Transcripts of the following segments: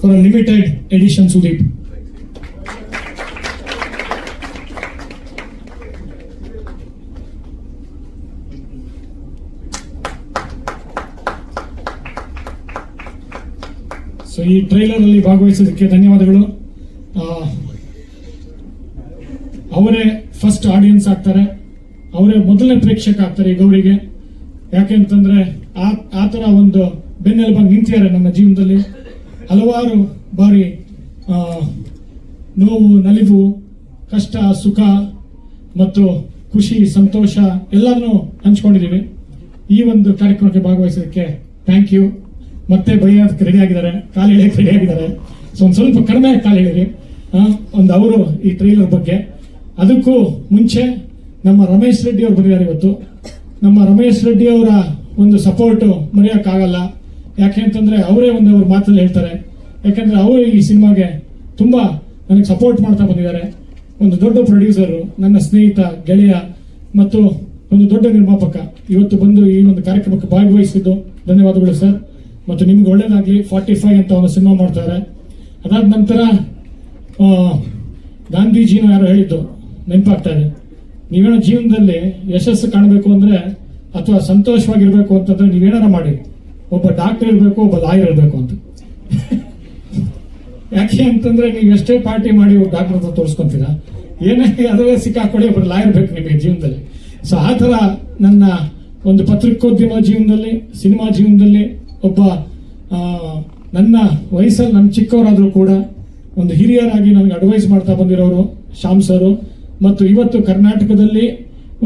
for a limited edition Sudeep. So ಈ trailer ಅಲ್ಲಿ ಭಾಗವಹಿಸೋದಕ್ಕೆ ಧನ್ಯವಾದಗಳು. ಅವರೇ ಫಸ್ಟ್ ಆಡಿಯನ್ಸ್ ಆಗ್ತಾರೆ. ಅವರೇ ಮೊದಲನೇ ಪ್ರೇಕ್ಷಕ ಆಗ್ತಾರೆ ಗೌರಿಗೆ. ಯಾಕೆ ಅಂತಂದ್ರೆ ಆ ಆ ಥರ ಒಂದು ಬೆನ್ನೆಲುಬಾಗಿ ನಿಂತಿದ್ದಾರೆ ನನ್ನ ಜೀವನದಲ್ಲಿ. ಹಲವಾರು ಬಾರಿ ನೋವು ನಲಿವು ಕಷ್ಟ ಸುಖ ಮತ್ತು ಖುಷಿ ಸಂತೋಷ ಎಲ್ಲರನ್ನೂ ಹಂಚ್ಕೊಂಡಿದ್ದೀವಿ. ಈ ಒಂದು ಕಾರ್ಯಕ್ರಮಕ್ಕೆ ಭಾಗವಹಿಸೋದಕ್ಕೆ ಥ್ಯಾಂಕ್ ಯು ಮತ್ತೆ ಬೈಯೋದಕ್ಕೆ ರೆಡಿ ಆಗಿದ್ದಾರೆ ಕಾಲು ಎಳೆಯಕ್ಕೆ ರೆಡಿ ಆಗಿದ್ದಾರೆ. ಸೊ ಒಂದು ಸ್ವಲ್ಪ ಕಡಿಮೆ ಕಾಲು ಎಳೀರಿ ಆ, ಒಂದು ಅವರು ಈ ಟ್ರೈಲರ್ ಬಗ್ಗೆ. ಅದಕ್ಕೂ ಮುಂಚೆ ನಮ್ಮ ರಮೇಶ್ ರೆಡ್ಡಿ ಅವರು ಬಂದಿದ್ದಾರೆ ಇವತ್ತು. ನಮ್ಮ ರಮೇಶ್ ರೆಡ್ಡಿ ಅವರ ಒಂದು ಸಪೋರ್ಟು ಮರೆಯೋಕ್ಕಾಗಲ್ಲ. ಯಾಕೆ ಅಂತಂದ್ರೆ ಅವರೇ ಒಂದು ಅವ್ರ ಮಾತಲ್ಲಿ ಹೇಳ್ತಾರೆ. ಯಾಕಂದ್ರೆ ಅವರು ಈ ಸಿನಿಮಾಗೆ ತುಂಬಾ ನನಗೆ ಸಪೋರ್ಟ್ ಮಾಡ್ತಾ ಬಂದಿದ್ದಾರೆ. ಒಂದು ದೊಡ್ಡ ಪ್ರೊಡ್ಯೂಸರು ನನ್ನ ಸ್ನೇಹಿತ, ಗೆಳೆಯ ಮತ್ತು ಒಂದು ದೊಡ್ಡ ನಿರ್ಮಾಪಕ. ಇವತ್ತು ಬಂದು ಈ ಒಂದು ಕಾರ್ಯಕ್ರಮಕ್ಕೆ ಭಾಗವಹಿಸಿದ್ದು ಧನ್ಯವಾದಗಳು ಸರ್. ಮತ್ತು ನಿಮ್ಗೆ ಒಳ್ಳೇದಾಗಲಿ, ಫಾರ್ಟಿ ಫೈವ್ ಅಂತ ಒಂದು ಸಿನಿಮಾ ಮಾಡ್ತಾರೆ. ಅದಾದ ನಂತರ ಗಾಂಧೀಜಿನೂ ಯಾರೋ ಹೇಳಿದ್ದು ನೆನಪಾಗ್ತಾ ಇದೆ ನೀವೇನೋ ಜೀವನದಲ್ಲಿ ಯಶಸ್ಸು ಕಾಣಬೇಕು ಅಂದ್ರೆ ಅಥವಾ ಸಂತೋಷವಾಗಿರಬೇಕು ಅಂತಂದ್ರೆ ನೀವೇನಾರ ಮಾಡಿ. ಒಬ್ಬ ಡಾಕ್ಟರ್ ಇರಬೇಕು, ಒಬ್ಬ ಲಾಯರ್ ಇರಬೇಕು ಅಂತ. ಯಾಕೆ ಅಂತಂದ್ರೆ ನೀವು ಎಷ್ಟೇ ಪಾರ್ಟಿ ಮಾಡಿ ಡಾಕ್ಟರ್ ಹತ್ರ ತೋರಿಸ್ಕೊಂತೀರಾ? ಏನೇ ಅದರಲ್ಲೇ ಸಿಕ್ಕಾಕೊಳ್ಳಿ ಒಬ್ಬರು ಲಾಯರ್ ಬೇಕು ನಿಮಗೆ ಜೀವನದಲ್ಲಿ. ಸೊ ಆ ಥರ ನನ್ನ ಒಂದು ಪತ್ರಿಕೋದ್ಯಮ ಜೀವನದಲ್ಲಿ, ಸಿನಿಮಾ ಜೀವನದಲ್ಲಿ ಒಬ್ಬ ನನ್ನ ವಯಸ್ಸಲ್ಲಿ ನಮ್ಮ ಚಿಕ್ಕವರಾದರೂ ಕೂಡ ಒಂದು ಹಿರಿಯರಾಗಿ ನನಗೆ ಅಡ್ವೈಸ್ ಮಾಡ್ತಾ ಬಂದಿರೋರು, ಶ್ಯಾಮ್ ಸರು, ಮತ್ತು ಇವತ್ತು ಕರ್ನಾಟಕದಲ್ಲಿ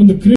ಒಂದು ಕ್ರೀ